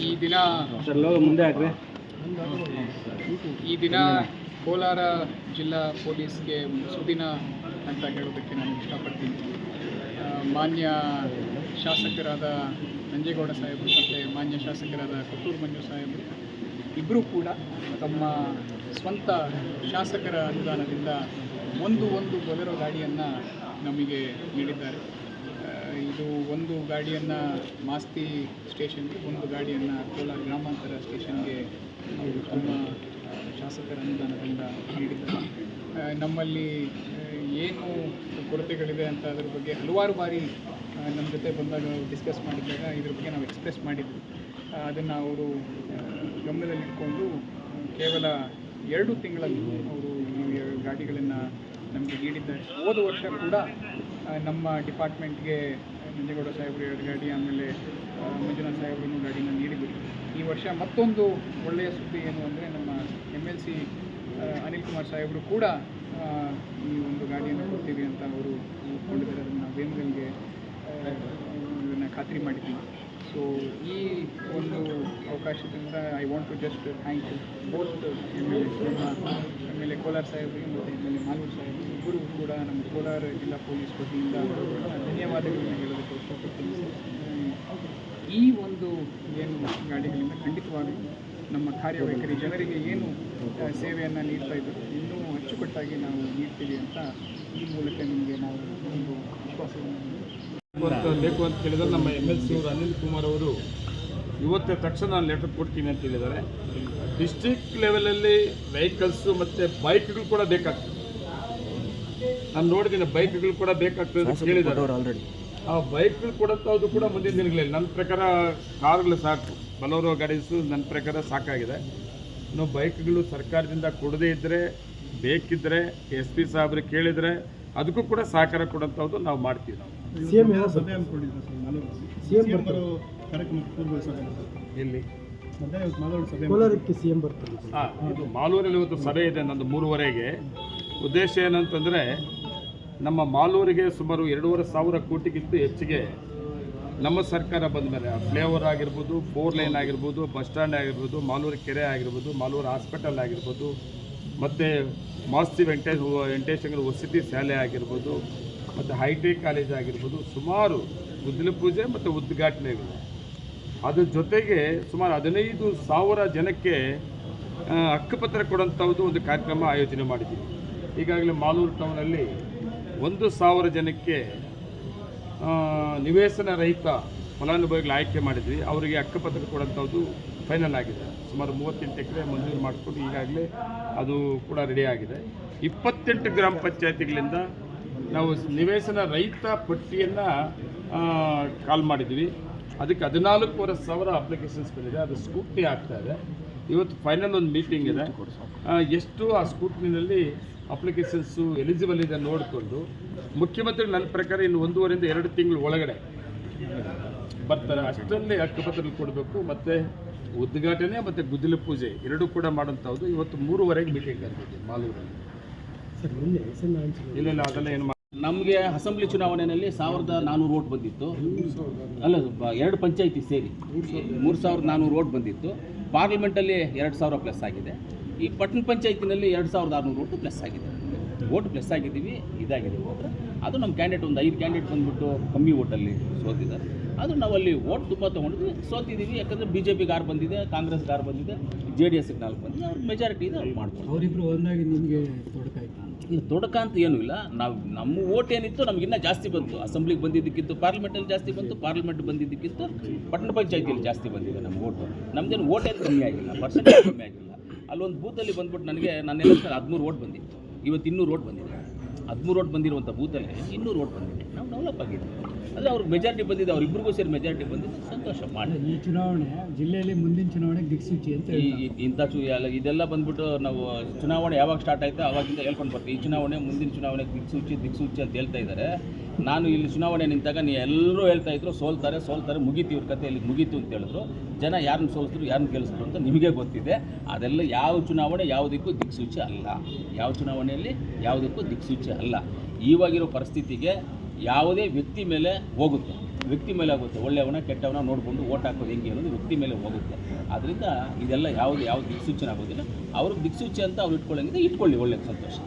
ಈ ದಿನ ಮುಂದೆ ಹಾಕ್ರಿ. ಈ ದಿನ ಕೋಲಾರ ಜಿಲ್ಲಾ ಪೊಲೀಸ್ಗೆ ಒಂದು ಸುದಿನ ಅಂತ ಹೇಳೋದಕ್ಕೆ ನಾನು ಇಷ್ಟಪಡ್ತೀನಿ. ಮಾನ್ಯ ಶಾಸಕರಾದ ನಂಜೇಗೌಡ ಸಾಹೇಬರು ಮತ್ತು ಮಾನ್ಯ ಶಾಸಕರಾದ ಕೊತ್ತೂರು ಮಂಜು ಸಾಹೇಬರು ಇಬ್ಬರೂ ಕೂಡ ತಮ್ಮ ಸ್ವಂತ ಶಾಸಕರ ಅನುದಾನದಿಂದ ಒಂದು ಒಂದು ಬೊಲೆರೋ ಗಾಡಿಯನ್ನು ನಮಗೆ ನೀಡಿದ್ದಾರೆ. ಇದು ಒಂದು ಗಾಡಿಯನ್ನು ಮಾಸ್ತಿ ಸ್ಟೇಷನ್ಗೆ, ಒಂದು ಗಾಡಿಯನ್ನು ಕೋಲಾರ ಗ್ರಾಮಾಂತರ ಸ್ಟೇಷನ್ಗೆ ನಮ್ಮ ಶಾಸಕರ ಅನುದಾನದಿಂದ ನೀಡಿದ್ದಾರೆ. ನಮ್ಮಲ್ಲಿ ಏನು ಕೊರತೆಗಳಿದೆ ಅಂತ ಅದ್ರ ಬಗ್ಗೆ ಹಲವಾರು ಬಾರಿ ನಮ್ಮ ಜೊತೆ ಬಂದಾಗ ಡಿಸ್ಕಸ್ ಮಾಡಿದಾಗ ಇದ್ರ ಬಗ್ಗೆ ನಾವು ಎಕ್ಸ್ಪ್ರೆಸ್ ಮಾಡಿದ್ವಿ. ಅದನ್ನು ಅವರು ಗಮನದಲ್ಲಿಟ್ಕೊಂಡು ಕೇವಲ ಎರಡು ತಿಂಗಳಲ್ಲಿ ಅವರು ಗಾಡಿಗಳನ್ನು ನಮಗೆ ನೀಡಿದ್ದಾರೆ ಹೋದ ವರ್ಷ ಕೂಡ ನಮ್ಮ ಡಿಪಾರ್ಟ್ಮೆಂಟ್ಗೆ ನಂಜೇಗೌಡ ಸಾಹೇಬರು ಎರಡು ಗಾಡಿ, ಆಮೇಲೆ ಮಂಜುನಾಥ್ ಸಾಹೇಬರು ಗಾಡಿನ ನೀಡಿದರು ಈ ವರ್ಷ ಮತ್ತೊಂದು ಒಳ್ಳೆಯ ಸುದ್ದಿ ಏನು ಅಂದರೆ ನಮ್ಮ M L C Anil Kumar ಸಾಹೇಬರು ಕೂಡ ಈ ಒಂದು ಗಾಡಿಯನ್ನು ಕೊಡ್ತೀವಿ ಅಂತ ಅವರು ಒಪ್ಕೊಂಡಿದ್ದಾರೆ ಅದನ್ನು ವೇಮಗಲ್ಗೆ ಇದನ್ನು ಖಾತ್ರಿ ಮಾಡಿದ್ದೀವಿ. ಸೊ ಈ ಒಂದು ಅವಕಾಶದಿಂದ I want to just thank you both M L M L A Kolar ಸಾಹೇಬರಿಗೆ ಮತ್ತು ಎಂ ಎಲ್ ಎ ಕೂಡ ನಮ್ಮ ಕೋಲಾರ ಜಿಲ್ಲಾ ಪೊಲೀಸ್ ವತಿಯಿಂದ ಧನ್ಯವಾದಗಳನ್ನು ಹೇಳೋದಕ್ಕೆ ಇಷ್ಟಪಡ್ತೀನಿ. ಈ ಒಂದು ಏನು ಗಾಡಿಗಳಿಂದ ಖಂಡಿತವಾಗಿ ನಮ್ಮ ಕಾರ್ಯವೈಖರಿ ಜನರಿಗೆ ಏನು ಸೇವೆಯನ್ನು ನೀಡ್ತಾ ಇದ್ದರು ಇನ್ನೂ ಅಚ್ಚುಕಟ್ಟಾಗಿ ನಾವು ನೀಡ್ತೀವಿ ಅಂತ ಈ ಮೂಲಕ ನಿಮಗೆ ನಾವು ಒಂದು ವಿಶ್ವಾಸವನ್ನು ಬೇಕು ಅಂತ ಕೇಳಿದ್ರೆ ನಮ್ಮ ಎಂ ಎಲ್ ಸಿ ಅವರು ಅನಿಲ್ ಕುಮಾರ್ ಅವರು ಇವತ್ತೇ ತಕ್ಷಣ ನಾನು ಲೆಟರ್ ಕೊಡ್ತೀನಿ ಅಂತ ಹೇಳಿದ್ದಾರೆ ಡಿಸ್ಟ್ರಿಕ್ಟ್ ಲೆವೆಲಲ್ಲಿ ವೆಹಿಕಲ್ಸು ಮತ್ತು ಬೈಕ್ಗಳು ಕೂಡ ಬೇಕಾಗ್ತದೆ ನಾನು ನೋಡಿದ್ದೀನಿ ಬೈಕ್ಗಳು ಕೂಡ ಬೇಕಾಗ್ತದೆ ಅಂತ ಕೇಳಿದ್ದಾರೆ ಆಲ್ರೆಡಿ ಆ ಬೈಕ್ಗಳು ಕೊಡುವಂಥದ್ದು ಕೂಡ ಮುಂದಿನ ದಿನಗಳಲ್ಲಿ. ನನ್ನ ಪ್ರಕಾರ ಕಾರ್ಗಳು ಸಾಕು. ಬಲೋರೋ ಗಾಡೀಸು ನನ್ನ ಪ್ರಕಾರ ಸಾಕಾಗಿದೆ. ಇನ್ನು ಬೈಕ್ಗಳು ಸರ್ಕಾರದಿಂದ ಕೊಡದೇ ಇದ್ದರೆ ಬೇಕಿದ್ದರೆ ಎಸ್ ಪಿ ಸಾಹೇಬ್ರಿಗೆ ಕೇಳಿದರೆ ಅದಕ್ಕೂ ಕೂಡ ಸಹಕಾರ ಕೊಡೋಂಥದ್ದು ನಾವು ಮಾಡ್ತೀವಿ ನಾವು. ಎಲ್ಲಿ? ಕೋಲಾರಕ್ಕೆ ಸಿಎಂ ಬರ್ತಾರೆ. ಹಾಂ ಇದು ಮಾಲೂರಲ್ಲಿ ಇವತ್ತು ಸಭೆ ಇದೆ ನಂದು ಮೂರುವರೆಗೆ. ಉದ್ದೇಶ ಏನಂತಂದರೆ ನಮ್ಮ ಮಾಲೂರಿಗೆ ಸುಮಾರು ಎರಡೂವರೆ ಸಾವಿರ ಕೋಟಿಗಿಂತ ಹೆಚ್ಚಿಗೆ ನಮ್ಮ ಸರ್ಕಾರ ಬಂದ ಮೇಲೆ ಫ್ಲೇವರ್ ಆಗಿರ್ಬೋದು, ಫೋರ್ ಲೈನ್ ಆಗಿರ್ಬೋದು, ಬಸ್ ಸ್ಟ್ಯಾಂಡ್ ಆಗಿರ್ಬೋದು, ಮಾಲೂರು ಕೆರೆ ಆಗಿರ್ಬೋದು, ಮಾಲೂರು ಹಾಸ್ಪಿಟಲ್ ಆಗಿರ್ಬೋದು, ಮತ್ತು ಮಾಸ್ತಿ ವೆಂಕಟೇಶ್ ವೆಂಕಟೇಶ್ವರ ವಸತಿ ಶಾಲೆ ಆಗಿರ್ಬೋದು, ಮತ್ತು ಹೈಟೆಕ್ ಕಾಲೇಜ್ ಆಗಿರ್ಬೋದು, ಸುಮಾರು ಉದ್ದಿನ ಪೂಜೆ ಮತ್ತು ಉದ್ಘಾಟನೆಗಳು ಅದ್ರ ಜೊತೆಗೆ ಸುಮಾರು ಹದಿನೈದು ಸಾವಿರ ಜನಕ್ಕೆ ಹಕ್ಕುಪತ್ರ ಕೊಡೋಂಥದ್ದು ಒಂದು ಕಾರ್ಯಕ್ರಮ ಆಯೋಜನೆ ಮಾಡಿದ್ದೀವಿ. ಈಗಾಗಲೇ ಮಾಲೂರು ಟೌನಲ್ಲಿ ಒಂದು ಸಾವಿರ ಜನಕ್ಕೆ ನಿವೇಶನ ರಹಿತ ಫಲಾನುಭವಿಗಳು ಆಯ್ಕೆ ಮಾಡಿದ್ವಿ. ಅವರಿಗೆ ಅಕ್ಕಪತ್ರ ಕೊಡೋಂಥದ್ದು ಫೈನಲ್ ಆಗಿದೆ. ಸುಮಾರು ಮೂವತ್ತೆಂಟು ಎಕರೆ ಮಂಜೂರು ಮಾಡಿಕೊಂಡು ಈಗಾಗಲೇ ಅದು ಕೂಡ ರೆಡಿ ಆಗಿದೆ. ಇಪ್ಪತ್ತೆಂಟು ಗ್ರಾಮ ಪಂಚಾಯತಿಗಳಿಂದ ನಾವು ನಿವೇಶನ ರಹಿತ ಪಟ್ಟಿಯನ್ನು ಕಾಲ್ ಮಾಡಿದ್ವಿ. ಅದಕ್ಕೆ ಹದಿನಾಲ್ಕೂವರೆ ಸಾವಿರ ಅಪ್ಲಿಕೇಶನ್ಸ್ ಬಂದಿದೆ. ಅದು ಸ್ಕೂಟ್ನಿ ಆಗ್ತಾ ಇದೆ. ಇವತ್ತು ಫೈನಲ್ ಒಂದು ಮೀಟಿಂಗ್ ಇದೆ. ಎಷ್ಟು ಆ ಸ್ಕೂಟ್ನಲ್ಲಿ ಅಪ್ಲಿಕೇಶನ್ಸು ಎಲಿಜಿಬಲ್ ಇದೆ ನೋಡಿಕೊಂಡು ಮುಖ್ಯಮಂತ್ರಿ ನನ್ನ ಪ್ರಕಾರ ಇನ್ನು ಒಂದೂವರೆಯಿಂದ ಎರಡು ತಿಂಗಳು ಒಳಗಡೆ ಬರ್ತಾರೆ. ಅಷ್ಟರಲ್ಲಿ ಹಕ್ಕುಪತ್ರ ಕೊಡಬೇಕು ಮತ್ತು ಉದ್ಘಾಟನೆ ಮತ್ತು ಗುದ್ದಲಿ ಪೂಜೆ ಎರಡೂ ಕೂಡ ಮಾಡೋಂಥದ್ದು ಇವತ್ತು ಮೂರುವರೆಗೆ ಮೀಟಿಂಗ್ ಆಗ್ತದೆ ಮಾಲೂರಲ್ಲಿ. ಇಲ್ಲ ಇಲ್ಲ ಅದೆಲ್ಲ ಏನು ನಮಗೆ ಅಸೆಂಬ್ಲಿ ಚುನಾವಣೆಯಲ್ಲಿ ಸಾವಿರದ ನಾನ್ನೂರು ಓಟ್ ಬಂದಿತ್ತು. ಅಲ್ಲ ಎರಡು ಪಂಚಾಯಿತಿ ಸೇರಿ. ಮೂರು ಸಾವಿರದ ನಾನ್ನೂರು ಓಟ್ ಬಂದಿತ್ತು. ಪಾರ್ಲಿಮೆಂಟಲ್ಲಿ ಎರಡು ಸಾವಿರ ಪ್ಲಸ್ ಆಗಿದೆ. ಈ ಪಟ್ಟಣ ಪಂಚಾಯತಿನಲ್ಲಿ ಎರಡು ಸಾವಿರದ ಆರುನೂರು ಓಟು ಪ್ಲಸ್ ಆಗಿದೆ. ಓಟ್ ಪ್ಲಸ್ ಆಗಿದ್ದೀವಿ, ಇದಾಗಿದೆ ಓಟ್. ಅದು ನಮ್ಮ ಕ್ಯಾಂಡಿಡೇಟ್ ಒಂದು ಐದು ಕ್ಯಾಂಡಿಡೇಟ್ ಬಂದ್ಬಿಟ್ಟು ಕಮ್ಮಿ ಓಟಲ್ಲಿ ಸೋತಿದ್ದಾರೆ. ಅದು ನಾವು ಅಲ್ಲಿ ಓಟ್ ತುಂಬ ತೊಗೊಂಡಿದ್ವಿ, ಸೋತಿದ್ದೀವಿ. ಯಾಕಂದರೆ ಬಿ ಜೆ ಪಿಗಾರು ಬಂದಿದೆ ಕಾಂಗ್ರೆಸ್ ಗಾರ್ ಬಂದಿದೆ, ಜೆ ಡಿ ಎಸ್ಗೆ ನಾಲ್ಕು ಬಂದಿದೆ. ಅವ್ರ ಮೆಜಾರಿಟಿ ಇದೆ, ಅವ್ರು ಮಾಡ್ತಾರೆ. ಅವರಿಬ್ರು ಒಂದಾಗಿ ನಿಮಗೆ ಇಲ್ಲ ತೊಡಕ ಅಂತ ಏನೂ ಇಲ್ಲ. ನಾವು ನಮ್ಮ ಓಟ್ ಏನಿತ್ತು ನಮಗಿನ್ನ ಜಾಸ್ತಿ ಬಂತು. ಅಸೆಂಬ್ಲಿಗೆ ಬಂದಿದ್ದಕ್ಕಿಂತ ಪಾರ್ಲಿಮೆಂಟಲ್ಲಿ ಜಾಸ್ತಿ ಬಂತು, ಪಾರ್ಲಿಮೆಂಟ್ ಬಂದಿದ್ದಕ್ಕಿಂತ ಪಟ್ಟಣ ಪಂಚಾಯತಿಯಲ್ಲಿ ಜಾಸ್ತಿ ಬಂದಿದೆ ನಮ್ಮ ಓಟು. ನಮ್ದೇನು ಓಟ್ ಏನು ಕಮ್ಮಿ ಆಗಿಲ್ಲ ಪರ್ಸೆಂಟೇಜ್ ಕಮ್ಮಿ ಆಗಿಲ್ಲ. ಅಲ್ಲೊಂದು ಬೂತಲ್ಲಿ ಬಂದ್ಬಿಟ್ಟು ನನಗೆ ನನ್ನ ಎಲೆಕ್ಷನ್ ಹದಿಮೂರು ಓಟ್ ಬಂದಿತ್ತು. ಇವತ್ತು ಇನ್ನೂರು ಓಟ್ ಬಂದಿದೆ. ಹದಿಮೂರು ಓಟ್ ಬಂದಿರುವಂಥ ಬೂತಲ್ಲಿ ಇನ್ನೂರು ಓಟ್ ಬಂದಿದೆ. ಡೆವಲಪ್ ಆಗಿದೆ ಅದೇ ಅವ್ರಿಗೆ ಮೆಜಾರಿಟಿ ಬಂದಿದೆ ಅವ್ರಿಬ್ರಿಗೂ ಸೇರಿ ಮೆಜಾರಿಟಿ ಬಂದಿದೆ ಸಂತೋಷ ಮಾಡಿ. ಈ ಚುನಾವಣೆ ಜಿಲ್ಲೆಯಲ್ಲಿ ಮುಂದಿನ ಚುನಾವಣೆಗೆ ದಿಕ್ಸೂಚಿ ಅಂತ ಇಂಥ ಚು ಎಲ್ಲ ಇದೆಲ್ಲ ಬಂದ್ಬಿಟ್ಟು ನಾವು ಚುನಾವಣೆ ಯಾವಾಗ ಸ್ಟಾರ್ಟ್ ಆಯಿತು ಅವಾಗಿಂದ ಹೇಳ್ಕೊಂಡು ಬರ್ತೀವಿ. ಈ ಚುನಾವಣೆ ಮುಂದಿನ ಚುನಾವಣೆ ದಿಕ್ಸೂಚಿ ದಿಕ್ಸೂಚಿ ಅಂತ ಹೇಳ್ತಾ ಇದ್ದಾರೆ. ನಾನು ಇಲ್ಲಿ ಚುನಾವಣೆ ನಿಂತಾಗ ನೀವು ಎಲ್ಲರೂ ಹೇಳ್ತಾ ಇದ್ರು ಸೋಲ್ತಾರೆ ಸೋಲ್ತಾರೆ ಮುಗೀತು ಇವ್ರ ಕತೆ ಇಲ್ಲಿ ಮುಗೀತು ಅಂತ ಹೇಳಿದ್ರು. ಜನ ಯಾರನ್ನ ಸೋಲಿಸಿದ್ರು ಯಾರನ್ನ ಗೆಲ್ಲಿಸಿದ್ರು ಅಂತ ನಿಮಗೆ ಗೊತ್ತಿದೆ. ಅದೆಲ್ಲ ಯಾವ ಚುನಾವಣೆ ಯಾವುದಕ್ಕೂ ದಿಕ್ಸೂಚಿ ಅಲ್ಲ. ಯಾವ ಚುನಾವಣೆಯಲ್ಲಿ ಯಾವುದಕ್ಕೂ ದಿಕ್ಸೂಚಿ ಅಲ್ಲ. ಇವಾಗಿರೋ ಪರಿಸ್ಥಿತಿಗೆ ಯಾವುದೇ ವ್ಯಕ್ತಿ ಮೇಲೆ ಹೋಗುತ್ತೆ. ವ್ಯಕ್ತಿ ಮೇಲೆ ಆಗುತ್ತೆ. ಒಳ್ಳೆಯವನ, ಕೆಟ್ಟವನ ನೋಡಿಕೊಂಡು ಓಟ್ ಹಾಕೋದು ಹೆಂಗೆ ಅನ್ನೋದು ವ್ಯಕ್ತಿ ಮೇಲೆ ಹೋಗುತ್ತೆ. ಆದ್ದರಿಂದ ಇದೆಲ್ಲ ಯಾವುದು ಯಾವ ದಿಕ್ಸೂಚನೆ ಆಗೋದಿಲ್ಲ. ಅವ್ರಿಗೆ ದಿಕ್ಸೂಚಿ ಅಂತ ಅವ್ರು ಇಟ್ಕೊಳ್ಳೋಂಗಿದ್ರೆ ಇಟ್ಕೊಳ್ಳಿ ಒಳ್ಳೆಯ ಸಂತೋಷ.